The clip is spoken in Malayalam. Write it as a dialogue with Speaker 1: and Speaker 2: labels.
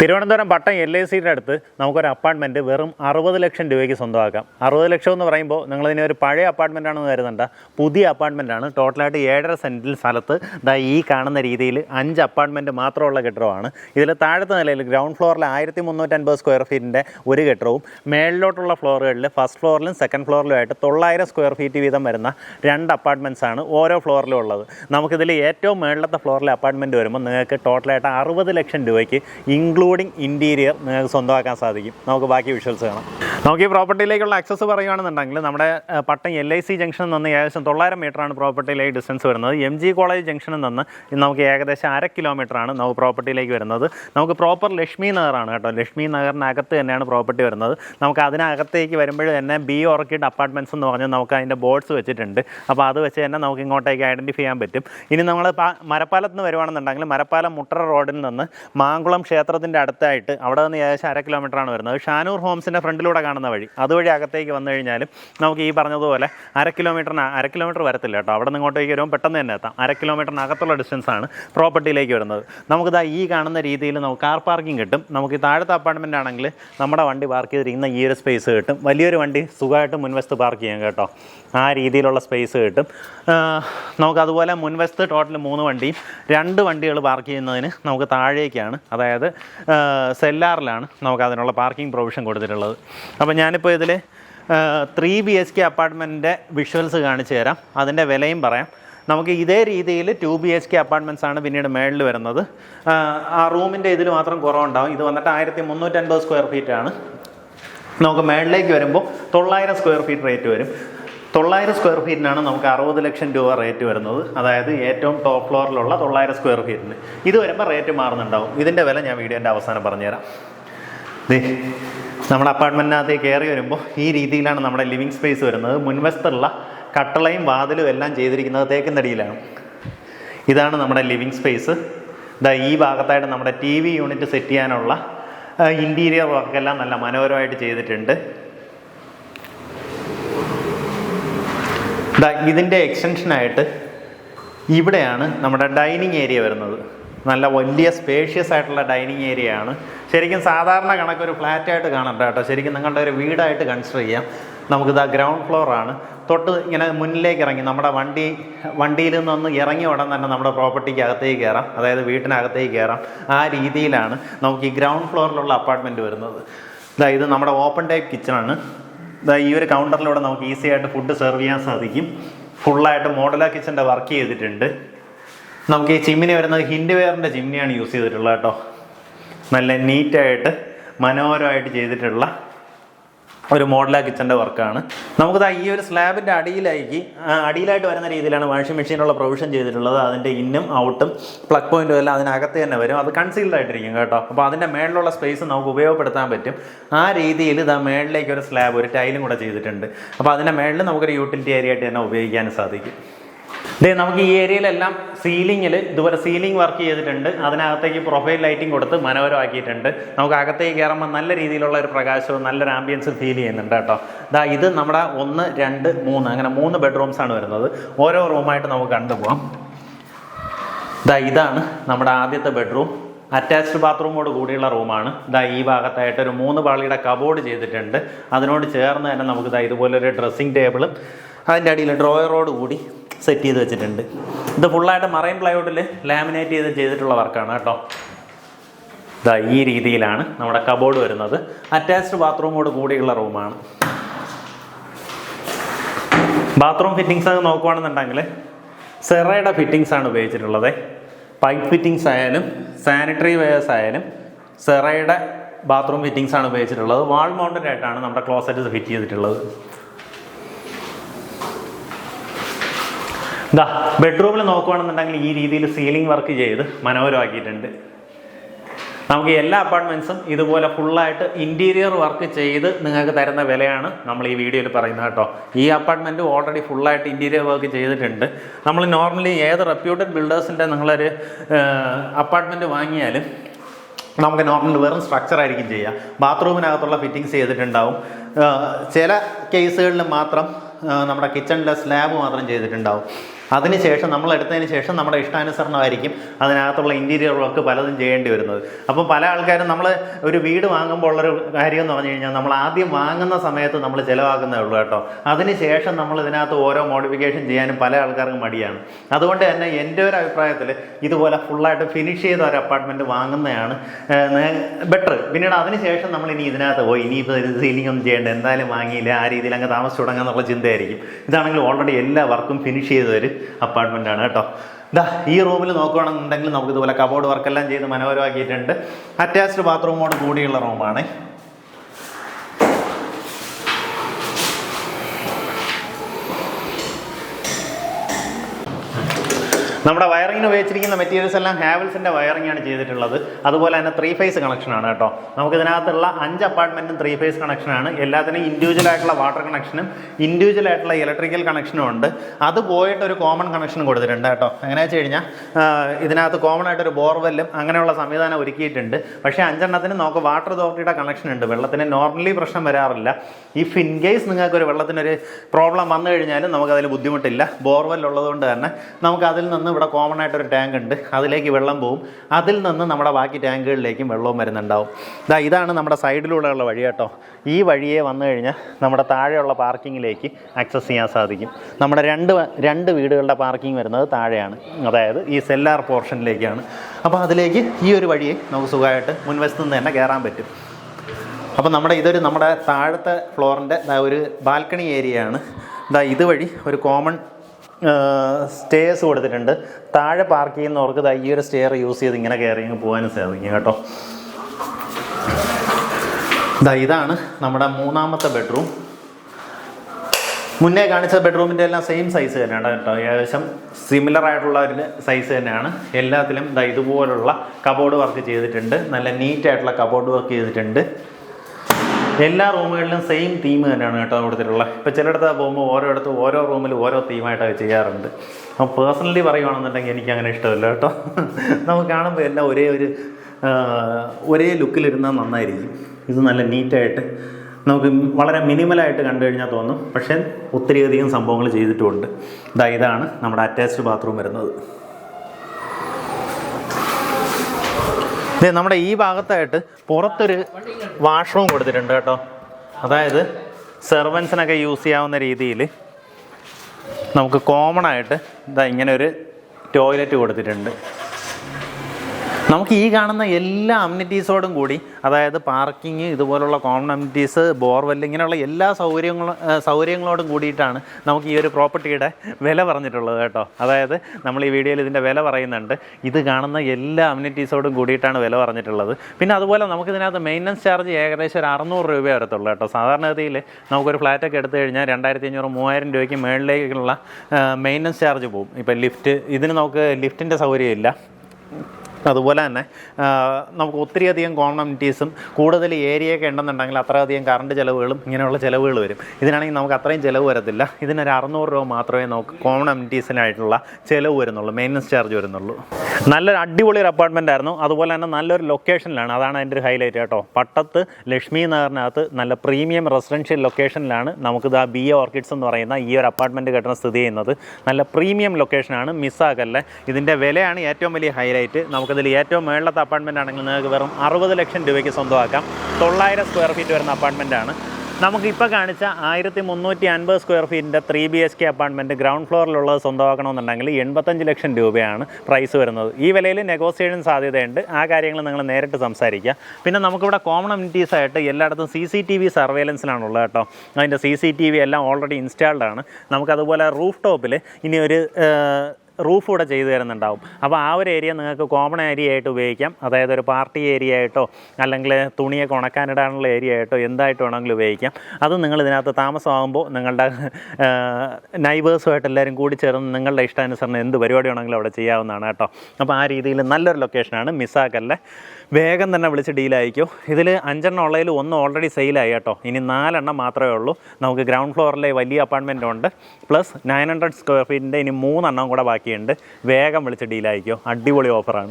Speaker 1: തിരുവനന്തപുരം പട്ടം എൽ ഐ സിയുടെ അടുത്ത് നമുക്കൊരു അപ്പാർട്ട്മെന്റ് വെറും അറുപത് ലക്ഷം രൂപയ്ക്ക് സ്വന്തമാക്കാം. അറുപത് ലക്ഷം എന്ന് പറയുമ്പോൾ നിങ്ങളിതിനെ ഒരു പഴയ അപ്പാർട്ട്മെന്റ് ആണെന്ന് കരുതണ്ട. പുതിയ അപ്പാർട്ട്മെന്റ് ആണ്. ടോട്ടലായിട്ട് ഏഴര സെന്റിൽ സ്ഥലത്ത് ദാ ഈ കാണുന്ന രീതിയിൽ അഞ്ച് അപ്പാർട്ട്മെന്റ് മാത്രമുള്ള കെട്ടിടമാണ്. ഇതിൽ താഴത്തെ നിലയിൽ ഗ്രൗണ്ട് ഫ്ലോറിൽ ആയിരത്തി മുന്നൂറ്റൻപത് സ്ക്വയർ ഫീറ്റിന്റെ ഒരു കെട്ടിടവും മേളിലോട്ടുള്ള ഫ്ലോറുകളിൽ ഫസ്റ്റ് ഫ്ലോറിലും സെക്കൻഡ് ഫ്ലോറിലുമായിട്ട് തൊള്ളായിരം സ്ക്വയർ ഫീറ്റ് വീതം വരുന്ന രണ്ട് അപ്പാർട്ട്മെന്റ്സ് ആണ് ഓരോ ഫ്ലോറിലും ഉള്ളത്. നമുക്കിതിൽ ഏറ്റവും മേളിലത്തെ ഫ്ലോറിലെ അപ്പാർട്ട്മെന്റ് വരുമ്പോൾ നിങ്ങൾക്ക് ടോട്ടലായിട്ട് അറുപത് ലക്ഷം രൂപയ്ക്ക് ഇൻക്ലൂഡിങ് ഇന്റീരിയർ നിങ്ങൾക്ക് സ്വന്തമാക്കാൻ സാധിക്കും. നമുക്ക് ബാക്കി വിഷ്വൽസ് കാണാം. നമുക്ക് ഈ പ്രോപ്പർട്ടിയിലേക്കുള്ള ആക്സസ് പറയുകയാണെന്നുണ്ടെങ്കിൽ നമ്മുടെ പട്ടം എൽ ഐ സി ജംഗ്ഷനിൽ നിന്ന് ഏകദേശം തൊള്ളായിരം മീറ്ററാണ് പ്രോപ്പർട്ടിയിലേക്ക് ഡിസ്റ്റൻസ് വരുന്നത്. എം ജി കോളേജ് ജംഗ്ഷനിൽ നിന്ന് നമുക്ക് ഏകദേശം അര കിലോമീറ്ററാണ് നമുക്ക് പ്രോപ്പർട്ടിയിലേക്ക് വരുന്നത്. നമുക്ക് പ്രോപ്പർ ലക്ഷ്മി നഗറാണ് കേട്ടോ. ലക്ഷ്മി നഗറിനകത്ത് തന്നെയാണ് പ്രോപ്പർട്ടി വരുന്നത്. നമുക്ക് അതിനകത്തേക്ക് വരുമ്പോൾ തന്നെ ബി ഓർക്കിഡ് അപ്പാർട്ട്മെന്റ്സ് എന്ന് പറഞ്ഞാൽ നമുക്ക് അതിന്റെ ബോർഡ്സ് വെച്ചിട്ടുണ്ട്. അപ്പോൾ അത് വെച്ച് തന്നെ നമുക്ക് ഇങ്ങോട്ടേക്ക് ഐഡന്റിഫൈ ചെയ്യാൻ പറ്റും. ഇനി നമ്മൾ മരപ്പാലത്ത് നിന്ന് വരുവാണെന്നുണ്ടെങ്കിൽ മരപ്പാലം മുട്ടറ റോഡിൽ നിന്ന് മാങ്കുളം ക്ഷേത്രത്തിന്റെ അടുത്തായിട്ട് അവിടെ നിന്ന് ഏകദേശം അര കിലോമീറ്ററാണ് വരുന്നത്. ഷാനൂർ ഹോംസിന്റെ ഫ്രണ്ടിലൂടെ കാണുന്ന വഴി. അതുവഴി അകത്തേക്ക് വന്നു കഴിഞ്ഞാലും നമുക്ക് ഈ പറഞ്ഞതുപോലെ അര കിലോമീറ്ററിന് അര കിലോമീറ്റർ വരത്തില്ല കേട്ടോ. അവിടെ നിന്ന് ഇങ്ങോട്ടേക്ക് വരുമ്പോൾ പെട്ടെന്ന് തന്നെ എത്താം. അര കിലോമീറ്ററിനകത്തുള്ള ഡിസ്റ്റൻസ് ആണ് പ്രോപ്പർട്ടിയിലേക്ക് വരുന്നത്. നമുക്കിതാ ഈ കാണുന്ന രീതിയിൽ നമുക്ക് കാർ പാർക്കിംഗ് കിട്ടും. നമുക്ക് ഈ താഴത്തെ അപ്പാർട്ട്മെന്റ് ആണെങ്കിൽ നമ്മുടെ വണ്ടി പാർക്ക് ചെയ്തിരിക്കുന്ന ഈ ഒരു സ്പേസ് കിട്ടും. വലിയൊരു വണ്ടി സുഖമായിട്ട് മുൻവശത്ത് പാർക്ക് ചെയ്യാം കേട്ടോ. ആ രീതിയിലുള്ള സ്പേസ് കിട്ടും. നമുക്കതുപോലെ മുൻവശത്ത് ടോട്ടൽ മൂന്ന് വണ്ടിയും രണ്ട് വണ്ടികൾ പാർക്ക് ചെയ്യുന്നതിന് നമുക്ക് താഴേക്കാണ്. അതായത് സെല്ലാറിലാണ് നമുക്ക് അതിനുള്ള പാർക്കിംഗ് പ്രൊവിഷൻ കൊടുത്തിട്ടുള്ളത്. അപ്പോൾ ഞാനിപ്പോൾ ഇതിൽ ത്രീ ബി എച്ച് കെ അപ്പാർട്ട്മെന്റിന്റെ വിഷ്വൽസ് കാണിച്ചു തരാം. അതിന്റെ വിലയും പറയാം. നമുക്ക് ഇതേ രീതിയിൽ two B H K apartments ആണ് പിന്നീട് മേളിൽ വരുന്നത്. ആ, റൂമിന്റെ ഇതിൽ മാത്രം കുറവുണ്ടാവും. ഇത് വന്നിട്ട് ആയിരത്തി മുന്നൂറ്റൻപത് സ്ക്വയർ ഫീറ്റാണ് നമുക്ക് മേളിലേക്ക് വരുമ്പോൾ തൊള്ളായിരം സ്ക്വയർ ഫീറ്റ് റേറ്റ് വരും. തൊള്ളായിരം സ്ക്വയർ ഫീറ്റിനാണ് നമുക്ക് അറുപത് ലക്ഷം രൂപ റേറ്റ് വരുന്നത്. അതായത് ഏറ്റവും ടോപ്പ് ഫ്ലോറിലുള്ള തൊള്ളായിരം സ്ക്വയർ ഫീറ്റിന് ഇത് വരുമ്പോൾ റേറ്റ് മാറുന്നുണ്ടാവും. ഇതിന്റെ വില ഞാൻ വീഡിയോന്റെ അവസാനം പറഞ്ഞുതരാം. ദേ നമ്മുടെ അപ്പാർട്ട്മെന്റിനകത്ത് കയറി വരുമ്പോൾ ഈ രീതിയിലാണ് നമ്മുടെ ലിവിങ് സ്പേസ് വരുന്നത്. മുൻവശത്തുള്ള കട്ടളയും വാതിലും എല്ലാം ചെയ്തിരിക്കുന്നത് തേക്കുന്നടിയിലാണ് ഇതാണ് നമ്മുടെ ലിവിങ് സ്പേസ് ഇതാ ഈ ഭാഗത്തായിട്ട് നമ്മുടെ ടി വി യൂണിറ്റ് സെറ്റ് ചെയ്യാനുള്ള ഇന്റീരിയർ വർക്കെല്ലാം നല്ല മനോഹരമായിട്ട് ചെയ്തിട്ടുണ്ട്. ഇതിന്റെ എക്സ്റ്റൻഷനായിട്ട് ഇവിടെയാണ് നമ്മുടെ ഡൈനിങ് ഏരിയ വരുന്നത്. നല്ല വലിയ സ്പേഷ്യസ് ആയിട്ടുള്ള ഡൈനിങ് ഏരിയ ആണ്. ശരിക്കും സാധാരണ കണക്കൊരു ഫ്ലാറ്റായിട്ട് കാണണ്ട കേട്ടോ. ശരിക്കും നിങ്ങളുടെ ഒരു വീടായിട്ട് കൺസിഡർ ചെയ്യാം. നമുക്കിത് ആ ഗ്രൗണ്ട് ഫ്ലോറാണ് തൊട്ട് ഇങ്ങനെ മുന്നിലേക്ക് ഇറങ്ങി നമ്മുടെ വണ്ടി വണ്ടിയിൽ നിന്ന് ഇറങ്ങിയ ഉടൻ തന്നെ നമ്മുടെ പ്രോപ്പർട്ടിക്ക് അകത്തേക്ക് കയറാം. അതായത് വീട്ടിനകത്തേക്ക് കയറാം. ആ രീതിയിലാണ് നമുക്ക് ഈ ഗ്രൗണ്ട് ഫ്ലോറിലുള്ള അപ്പാർട്ട്മെന്റ് വരുന്നത്. ഇതാ ഇത് നമ്മുടെ ഓപ്പൺ ടൈപ്പ് കിച്ചണാണ് ഈ ഒരു കൗണ്ടറിലൂടെ നമുക്ക് ഈസി ആയിട്ട് ഫുഡ് സെർവ് ചെയ്യാൻ സാധിക്കും. ഫുള്ളായിട്ട് മോഡലാ കിച്ചന്റെ വർക്ക് ചെയ്തിട്ടുണ്ട്. നമുക്ക് ഈ ചിമ്മിനി വരുന്നത് ഹിൻഡ് വെയറിന്റെ ചിമ്മിനിയാണ് യൂസ് ചെയ്തിട്ടുള്ളത് കേട്ടോ. നല്ല നീറ്റായിട്ട് മനോഹരമായിട്ട് ചെയ്തിട്ടുള്ള ഒരു മോഡലാ കിച്ചന്റെ വർക്കാണ്. നമുക്കത് ഈ ഒരു സ്ലാബിന്റെ അടിയിലേക്ക് അടിയിലായിട്ട് വരുന്ന രീതിയിലാണ് വാഷിംഗ് മെഷീനുള്ള പ്രൊവിഷൻ ചെയ്തിട്ടുള്ളത്. അതിന്റെ ഇന്നും ഔട്ടും പ്ലഗ് പോയിന്റും എല്ലാം അതിനകത്ത് തന്നെ വരും. അത് കൺസീൽഡ് ആയിട്ടിരിക്കും കേട്ടോ. അപ്പോൾ അതിന്റെ മേളിലുള്ള സ്പേസ് നമുക്ക് ഉപയോഗപ്പെടുത്താൻ പറ്റും. ആ രീതിയിൽ ഇതാ മേളിലേക്ക് ഒരു സ്ലാബ് ഒരു ടൈലും കൂടെ ചെയ്തിട്ടുണ്ട്. അപ്പോൾ അതിന്റെ മേളിൽ നമുക്കൊരു യൂട്ടിലിറ്റി ഏരിയ ആയിട്ട് തന്നെ ഉപയോഗിക്കാൻ സാധിക്കും. ദേ നമുക്ക് ഈ ഏരിയയിലെല്ലാം സീലിങ്ങിൽ ഇതുപോലെ സീലിംഗ് വർക്ക് ചെയ്തിട്ടുണ്ട്. അതിനകത്തേക്ക് പ്രൊഫൈൽ ലൈറ്റിംഗ് കൊടുത്ത് മനോഹരമാക്കിയിട്ടുണ്ട്. നമുക്ക് അകത്തേക്ക് കയറുമ്പോൾ നല്ല രീതിയിലുള്ള ഒരു പ്രകാശവും നല്ലൊരു ആംബിയൻസും ഫീൽ ചെയ്യുന്നുണ്ട് കേട്ടോ. ദാ ഇത് നമ്മുടെ ഒന്ന് രണ്ട് മൂന്ന് അങ്ങനെ മൂന്ന് ബെഡ്റൂംസ് ആണ് വരുന്നത്. ഓരോ റൂമായിട്ട് നമുക്ക് കണ്ടുപോകാം ദാ ഇതാണ് നമ്മുടെ ആദ്യത്തെ ബെഡ്റൂം അറ്റാച്ച്ഡ് ബാത്റൂമോട് കൂടിയുള്ള റൂമാണ് ഇതാ ഈ ഭാഗത്തായിട്ട് ഒരു മൂന്ന് പാളിയുടെ കബോർഡ് ചെയ്തിട്ടുണ്ട്. അതിനോട് ചേർന്ന് തന്നെ നമുക്ക് ഇതാ ഇതുപോലൊരു ഡ്രസ്സിംഗ് ടേബിളും അതിന്റെ അടിയിൽ ഡ്രോയറോട് കൂടി സെറ്റ് ചെയ്ത് വെച്ചിട്ടുണ്ട്. ഇത് ഫുള്ളായിട്ട് മറൈൻ പ്ലൈവുഡിൽ ലാമിനേറ്റ് ചെയ്ത് ചെയ്തിട്ടുള്ള വർക്കാണ് കേട്ടോ. ഇതാ ഈ രീതിയിലാണ് നമ്മുടെ കബോർഡ് വരുന്നത്. അറ്റാച്ച്ഡ് ബാത്റൂമോട് കൂടിയുള്ള റൂമാണ് ബാത്റൂം ഫിറ്റിങ്സ് ഒക്കെ നോക്കുവാണെന്നുണ്ടെങ്കിൽ സെറയുടെ ഫിറ്റിങ്സ് ആണ് ഉപയോഗിച്ചിട്ടുള്ളത്. പൈപ്പ് ഫിറ്റിങ്സ് ആയാലും സാനിറ്ററി വെയേഴ്സ് ആയാലും സെറയുടെ ബാത്റൂം ഫിറ്റിങ്സ് ആണ് ഉപയോഗിച്ചിട്ടുള്ളത്. വാൾ മൗണ്ടഡ് ആയിട്ടാണ് നമ്മുടെ ക്ലോസറ്റ് ഫിറ്റ് ചെയ്തിട്ടുള്ളത്. ഇതാ ബെഡ്റൂമിൽ നോക്കുകയാണെന്നുണ്ടെങ്കിൽ ഈ രീതിയിൽ സീലിംഗ് വർക്ക് ചെയ്ത് മനോഹരമാക്കിയിട്ടുണ്ട്. നമുക്ക് എല്ലാ അപ്പാർട്ട്മെന്റ്സും ഇതുപോലെ ഫുള്ളായിട്ട് ഇന്റീരിയർ വർക്ക് ചെയ്ത് നിങ്ങൾക്ക് തരുന്ന വിലയാണ് നമ്മൾ ഈ വീഡിയോയിൽ പറയുന്നത് കേട്ടോ. ഈ അപ്പാർട്ട്മെന്റ് ഓൾറെഡി ഫുള്ളായിട്ട് ഇന്റീരിയർ വർക്ക് ചെയ്തിട്ടുണ്ട്. നമ്മൾ നോർമലി ഏത് റെപ്യൂട്ടഡ് ബിൽഡേഴ്സിന്റെ നിങ്ങളൊരു അപ്പാർട്ട്മെന്റ് വാങ്ങിയാലും നമുക്ക് നോർമൽ വെറും സ്ട്രക്ചർ ആയിരിക്കും ചെയ്യുക ബാത്റൂമിനകത്തുള്ള ഫിറ്റിങ്സ് ചെയ്തിട്ടുണ്ടാവും. ചില കേസുകളിൽ മാത്രം നമ്മുടെ കിച്ചണിലെ സ്ലാബ് മാത്രം ചെയ്തിട്ടുണ്ടാവും. അതിനുശേഷം നമ്മൾ എടുത്തതിന് ശേഷം നമ്മുടെ ഇഷ്ടാനുസരണമായിരിക്കും അതിനകത്തുള്ള ഇന്റീരിയർ വർക്ക് പലതും ചെയ്യേണ്ടി വരുന്നത്. അപ്പോൾ പല ആൾക്കാരും നമ്മൾ ഒരു വീട് വാങ്ങുമ്പോൾ ഉള്ളൊരു കാര്യം എന്ന് പറഞ്ഞു കഴിഞ്ഞാൽ നമ്മൾ ആദ്യം വാങ്ങുന്ന സമയത്ത് നമ്മൾ ചിലവാക്കുന്നേ ഉള്ളൂ കേട്ടോ. അതിനുശേഷം നമ്മൾ ഇതിനകത്ത് ഓരോ മോഡിഫിക്കേഷൻ ചെയ്യാനും പല ആൾക്കാർക്കും മടിയാണ്. അതുകൊണ്ട് തന്നെ എന്റെ ഒരു അഭിപ്രായത്തിൽ ഇതുപോലെ ഫുള്ളായിട്ട് ഫിനിഷ് ചെയ്ത ഒരു അപ്പാർട്ട്മെന്റ് വാങ്ങുന്നതാണ് ബെറ്റർ പിന്നീട് അതിനുശേഷം നമ്മൾ ഇനി ഇതിനകത്ത് പോയി. ഇനിയിപ്പോൾ സീലിംഗ് ഒന്നും ചെയ്യേണ്ട. എന്തായാലും വാങ്ങിയില്ല. ആ രീതിയിൽ അങ്ങ് താമസിച്ചു തുടങ്ങുക എന്നുള്ള ചിന്തയായിരിക്കും ഇതാണെങ്കിൽ ഓൾറെഡി എല്ലാ വർക്കും ഫിനിഷ് ചെയ്ത ഒരു അപ്പാർട്ട്മെന്റാണ് കേട്ടോ. ഇതാ ഈ റൂമിൽ നോക്കുകയാണെന്നുണ്ടെങ്കിൽ നമുക്ക് ഇതുപോലെ കബോർഡ് വർക്കെല്ലാം ചെയ്ത് മനോഹരമാക്കിയിട്ടുണ്ട്. അറ്റാച്ച്ഡ് ബാത്റൂമോട് കൂടിയുള്ള റൂമാണ് നമ്മുടെ വയറിങ്ങിന് ഉപയോഗിച്ചിരിക്കുന്ന മെറ്റീരിയൽസ് എല്ലാം ഹാവൽസിന്റെ വയറിംഗ് ആണ് ചെയ്തിട്ടുള്ളത്. അതുപോലെ തന്നെ ത്രീ ഫേസ് കണക്ഷനാണ് കേട്ടോ. നമുക്ക് ഇതിനകത്തുള്ള അഞ്ച് അപ്പാർട്ട്മെന്റും ത്രീ ഫേസ് കണക്ഷനാണ് എല്ലാത്തിനും ഇൻഡിവിജ്വൽ ആയിട്ടുള്ള വാട്ടർ കണക്ഷനും ഇൻഡിവിജ്വൽ ആയിട്ടുള്ള ഇലക്ട്രിക്കൽ കണക്ഷനും ഉണ്ട്. അത് പോയിട്ട് ഒരു കോമൺ കണക്ഷൻ കൊടുത്തിട്ടുണ്ട് കേട്ടോ. എങ്ങനെ വെച്ച് കഴിഞ്ഞാൽ ഇതിനകത്ത് കോമൺ ആയിട്ട് ഒരു ബോർവെല്ലും അങ്ങനെയുള്ള സംവിധാനം ഒരുക്കിയിട്ടുണ്ട്. പക്ഷേ അഞ്ചെണ്ണത്തിന് നമുക്ക് വാട്ടർ അതോറിറ്റിയുടെ കണക്ഷൻ ഉണ്ട്. വെള്ളത്തിന് നോർമലി പ്രശ്നം വരാറില്ല. ഇഫ് ഇൻ കേസ് നിങ്ങൾക്ക് ഒരു വെള്ളത്തിനൊരു പ്രോബ്ലം വന്നു കഴിഞ്ഞാലും നമുക്കതിൽ ബുദ്ധിമുട്ടില്ല. ബോർവെൽ ഉള്ളതുകൊണ്ട് തന്നെ നമുക്ക് അതിൽ നിന്ന് ഇവിടെ കോമൺ ആയിട്ടൊരു ടാങ്ക് ഉണ്ട്. അതിലേക്ക് വെള്ളം പോവും. അതിൽ നിന്ന് നമ്മുടെ ബാക്കി ടാങ്കുകളിലേക്കും വെള്ളവും വരുന്നുണ്ടാവും. ഇതാ ഇതാണ് നമ്മുടെ സൈഡിലൂടെയുള്ള വഴി കേട്ടോ. ഈ വഴിയെ വന്നു കഴിഞ്ഞാൽ നമ്മുടെ താഴെയുള്ള പാർക്കിങ്ങിലേക്ക് ആക്സസ് ചെയ്യാൻ സാധിക്കും. നമ്മുടെ രണ്ട് രണ്ട് വീടുകളുടെ പാർക്കിംഗ് വരുന്നത് താഴെയാണ്. അതായത് ഈ സെല്ലാർ പോർഷനിലേക്കാണ് അപ്പോൾ അതിലേക്ക് ഈ ഒരു വഴിയെ നമുക്ക് സുഖമായിട്ട് മുൻവശത്ത് നിന്ന് തന്നെ കയറാൻ പറ്റും. അപ്പോൾ നമ്മുടെ ഇതൊരു നമ്മുടെ താഴത്തെ ഫ്ലോറിന്റെ ഒരു ബാൽക്കണി ഏരിയയാണ് ഇതാ ഇതുവഴി ഒരു കോമൺ സ്റ്റേഴ്സ് കൊടുത്തിട്ടുണ്ട്. താഴെ പാർക്ക് ചെയ്യുന്നവർക്ക് ഇതാ ഈ ഒരു സ്റ്റെയർ യൂസ് ചെയ്ത് ഇങ്ങനെ കയറി പോകാനും സാധിക്കും കേട്ടോ. ഇതാ ഇതാണ് നമ്മുടെ മൂന്നാമത്തെ ബെഡ്റൂം മുന്നേ കാണിച്ച ബെഡ്റൂമിന്റെ എല്ലാം സെയിം സൈസ് തന്നെയാണ് കേട്ടോ. ഏകദേശം സിമിലർ ആയിട്ടുള്ള ഒരു സൈസ് തന്നെയാണ്. എല്ലാത്തിലും ദാ ഇതുപോലുള്ള കബോർഡ് വർക്ക് ചെയ്തിട്ടുണ്ട്. നല്ല നീറ്റായിട്ടുള്ള കബോർഡ് വർക്ക് ചെയ്തിട്ടുണ്ട്. എല്ലാ റൂമുകളിലും സെയിം തീം തന്നെയാണ് കേട്ടോ കൊടുത്തിട്ടുള്ളത് ഇപ്പോൾ ചിലയിടത്ത് പോകുമ്പോൾ ഓരോയിടത്തും ഓരോ റൂമിൽ ഓരോ തീമായിട്ടൊക്കെ ചെയ്യാറുണ്ട്. അപ്പോൾ പേഴ്സണലി പറയുവാണെന്നുണ്ടെങ്കിൽ എനിക്ക് അങ്ങനെ ഇഷ്ടമല്ല കേട്ടോ. നമുക്ക് കാണുമ്പോൾ എല്ലാം ഒരേ ഒരു ഒരേ ലുക്കിലിരുന്നാൽ നന്നായിരിക്കും. ഇത് നല്ല നീറ്റായിട്ട് നമുക്ക് വളരെ മിനിമലായിട്ട് കണ്ടു കഴിഞ്ഞാൽ തോന്നും. പക്ഷേ ഒത്തിരിയധികം സംഭവങ്ങൾ ചെയ്തിട്ടുമുണ്ട്. ഇതാ ഇതാണ് നമ്മുടെ അറ്റാച്ച്ഡ് ബാത്റൂം വരുന്നത്. ദേ നമ്മുടെ ഈ ഭാഗത്തായിട്ട് പുറത്തൊരു വാഷ്റൂം കൊടുത്തിട്ടുണ്ട് കേട്ടോ. അതായത് സെർവൻസിനൊക്കെ യൂസ് ചെയ്യാവുന്ന രീതിയിൽ നമുക്ക് കോമൺ ആയിട്ട് ഇതാ ഇങ്ങനെ ഒരു ടോയ്ലറ്റ് കൊടുത്തിട്ടുണ്ട്. നമുക്ക് ഈ കാണുന്ന എല്ലാ അമ്യൂണിറ്റീസോടും കൂടി അതായത് പാർക്കിംഗ് ഇതുപോലുള്ള കോമൺ അമ്യൂണിറ്റീസ് ബോർവെൽ ഇങ്ങനെയുള്ള എല്ലാ സൗകര്യങ്ങളും സൗകര്യങ്ങളോടും കൂടിയിട്ടാണ് നമുക്ക് ഈ ഒരു പ്രോപ്പർട്ടിയുടെ വില പറഞ്ഞിട്ടുള്ളത് കേട്ടോ. അതായത് നമ്മൾ ഈ വീഡിയോയിൽ ഇതിന്റെ വില പറയുന്നുണ്ട്. ഇത് കാണുന്ന എല്ലാ അമ്യൂണിറ്റീസോടും കൂടിയിട്ടാണ് വില പറഞ്ഞിട്ടുള്ളത്. പിന്നെ അതുപോലെ നമുക്ക് ഇതിനകത്ത് മെയിന്റനൻസ് ചാർജ് ഏകദേശം ഒരു അറുന്നൂറ് രൂപ വരത്തുള്ളൂ കേട്ടോ. സാധാരണഗതിയിൽ നമുക്കൊരു ഫ്ലാറ്റൊക്കെ എടുത്തു കഴിഞ്ഞാൽ രണ്ടായിരത്തി അഞ്ഞൂറ് മൂവായിരം രൂപയ്ക്ക് മുകളിലേക്കുള്ള മെയിന്റനൻസ് ചാർജ് പോകും ഇപ്പം ലിഫ്റ്റ് ഇതിന് നമുക്ക് ലിഫ്റ്റിന്റെ സൗകര്യമില്ല അതുപോലെ തന്നെ നമുക്ക് നമുക്ക് ഒത്തിരിയധികം കോമണിറ്റീസും കൂടുതൽ ഏരിയയൊക്കെ ഉണ്ടെന്നുണ്ടെങ്കിൽ അത്രയധികം കറണ്ട് ചിലവുകളും ഇങ്ങനെയുള്ള ചിലവുകൾ വരും. ഇതിനാണെങ്കിൽ നമുക്ക് അത്രയും ചിലവ് വരത്തില്ല. ഇതിനൊരു അറുന്നൂറ് രൂപ മാത്രമേ നമുക്ക് കോമൺ അമ്യൂണിറ്റീസിനായിട്ടുള്ള ചിലവ് വരുന്നുള്ളൂ മെയിന്റനൻസ് ചാർജ് വരുന്നുള്ളൂ. നല്ലൊരു അടിപൊളി ഒരു അപ്പാർട്ട്മെന്റ് ആയിരുന്നു. അതുപോലെ തന്നെ നല്ലൊരു ലൊക്കേഷനിലാണ് അതാണ് അതിന്റെ ഒരു ഹൈലൈറ്റ് കേട്ടോ. പട്ടത്ത് ലക്ഷ്മി നഗറിനകത്ത് നല്ല പ്രീമിയം റെസിഡൻഷ്യൽ ലൊക്കേഷനിലാണ് നമുക്കിത് ആ ബി എ ഓർക്കിഡ്സ് എന്ന് പറയുന്ന ഈ ഒരു അപ്പാർട്ട്മെന്റ് കെട്ടണം സ്ഥിതി ചെയ്യുന്നത്. നല്ല പ്രീമിയം ലൊക്കേഷനാണ് മിസ്സാകല്ലേ ഇതിന്റെ വിലയാണ് ഏറ്റവും വലിയ ഹൈലൈറ്റ് നമുക്കിതിൽ ഏറ്റവും മേളത്തെ അപ്പാർട്ട്മെന്റ് ആണെങ്കിൽ നിങ്ങൾക്ക് വെറും അറുപത് ലക്ഷം രൂപയ്ക്ക് സ്വന്തമാക്കാം. തൊള്ളായിരം സ്ക്വയർ ഫീറ്റ് വരുന്ന അപ്പാർട്ട്മെന്റാണ് നമുക്കിപ്പോൾ കാണിച്ച ആയിരത്തി മുന്നൂറ്റി അൻപത് square ഫീറ്റിന്റെ three B S K apartment ground ഫ്ലോറിലുള്ളത് സ്വന്തമാക്കണമെന്നുണ്ടെങ്കിൽ എൺപത്തഞ്ച് ലക്ഷം രൂപയാണ് പ്രൈസ് വരുന്നത്. ഈ വിലയിൽ നെഗോസിയേഷൻ സാധ്യതയുണ്ട്. ആ കാര്യങ്ങൾ നിങ്ങൾ നേരിട്ട് സംസാരിക്കുക പിന്നെ നമുക്കിവിടെ കോമൺ അമ്യൂണിറ്റീസ് ആയിട്ട് എല്ലായിടത്തും സി സി ടി വി സർവേലൻസിലാണുള്ളത് കേട്ടോ. അതിന്റെ സി സി ടി വി എല്ലാം ഓൾറെഡി ഇൻസ്റ്റാൾഡ് ആണ്. നമുക്കതുപോലെ റൂഫ് ടോപ്പിൽ ഇനി ഒരു റൂഫ് കൂടെ ചെയ്തു തരുന്നുണ്ടാവും. അപ്പോൾ ആ ഒരു ഏരിയ നിങ്ങൾക്ക് കോമൺ ഏരിയ ആയിട്ട് ഉപയോഗിക്കാം. അതായത് ഒരു പാർട്ടി ഏരിയ ആയിട്ടോ അല്ലെങ്കിൽ തുണിയൊക്കെ ഉണക്കാനിടാനുള്ള ഏരിയ ആയിട്ടോ എന്തായിട്ട് വേണമെങ്കിലും ഉപയോഗിക്കാം. അത് നിങ്ങൾ ഇതിനകത്ത് താമസമാകുമ്പോൾ നിങ്ങളുടെ നൈബേഴ്സുമായിട്ട് എല്ലാവരും കൂടി ചേർന്ന് നിങ്ങളുടെ ഇഷ്ടാനുസരണം എന്ത് പരിപാടി വേണമെങ്കിലും അവിടെ ചെയ്യാവുന്നതാണ് കേട്ടോ. അപ്പോൾ ആ രീതിയിൽ നല്ലൊരു ലൊക്കേഷനാണ് മിസ്സാക്കല്ലേ. വേഗം തന്നെ വിളിച്ച് ഡീലായിരിക്കും ഇതിൽ അഞ്ചെണ്ണം ഉള്ളതിൽ ഒന്ന് ഓൾറെഡി സെയിലായി കേട്ടോ. ഇനി നാലെണ്ണം മാത്രമേ ഉള്ളൂ. നമുക്ക് ഗ്രൗണ്ട് ഫ്ലോറിലെ വലിയ അപ്പാർട്ട്മെന്റ് ഉണ്ട്. പ്ലസ് നയൻ ഹൺഡ്രഡ് സ്ക്വയർ ഫീറ്റിന്റെ ഇനി മൂന്നെണ്ണം കൂടെ ബാക്കിയുണ്ട് വേഗം വിളിച്ച് ഡീലായിക്കോ അടിപൊളി ഓഫറാണ്